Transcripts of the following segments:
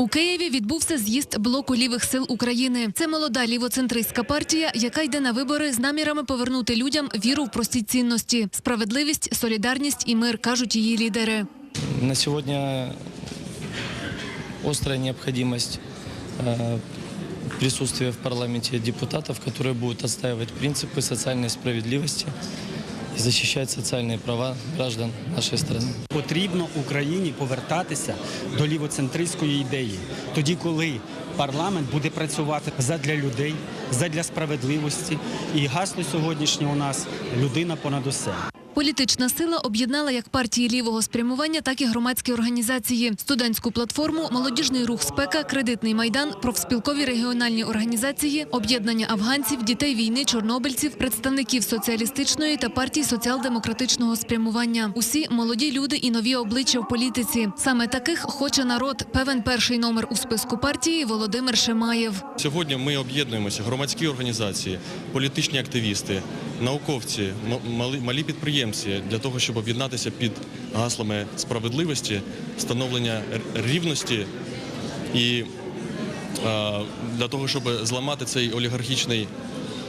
У Києві відбувся з'їзд блоку лівих сил України. Це молода лівоцентристська партія, яка йде на вибори з намірами повернути людям віру в прості цінності, справедливість, солідарність і мир, кажуть її лідери. На сегодня острая необходимость э, присутствия в парламенте депутатов, которые будут отстаивать принципы социальной справедливости и защищать социальные права граждан нашей страны. Потрібно Україні повертатися до лівоцентристської ідеї, тоді, коли парламент буде працювати задля людей, задля справедливості. І гасло сьогоднішнє у нас людина понад усе. Політична сила об'єднала як партії лівого спрямування, так і громадські організації, студентську платформу, молодіжний рух спека, кредитний майдан, профспілкові регіональні організації, об'єднання афганців, дітей війни, чорнобильців, представників соціалістичної та партій соціал-демократичного спрямування. Усі молоді люди і нові обличчя в політиці. Саме таких хоче народ. Певен перший номер у списку партії Володимир Шемаєв. Сьогодні ми об'єднуємося, громадські організації, політичні активісти, науковці, малі, малі підприємці для того, щоб об'єднатися під гаслами справедливості, встановлення рівності і для того, щоб зламати цей олігархічний,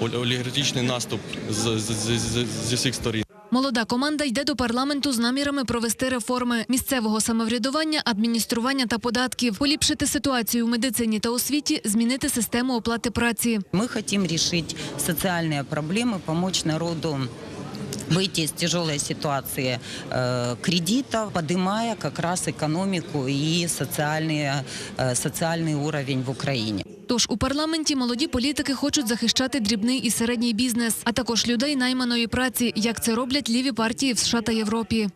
олігархічний наступ з, з, з, з, зі всіх сторін. Молода команда йде до парламенту з намірами провести реформи місцевого самоврядування, адміністрування та податків, поліпшити ситуацію в медицині та освіті, змінити систему оплати праці. Мы хотим решить социальные проблемы, помочь народу выйти из тяжелой ситуации э, кредитов, поднимая как раз экономику и социальные, э, социальный уровень в Украине. Тож у парламенті молоді політики хочуть захищати дрібний і середній бізнес, а також людей найманої праці, як це роблять ліві партії в США та Європі.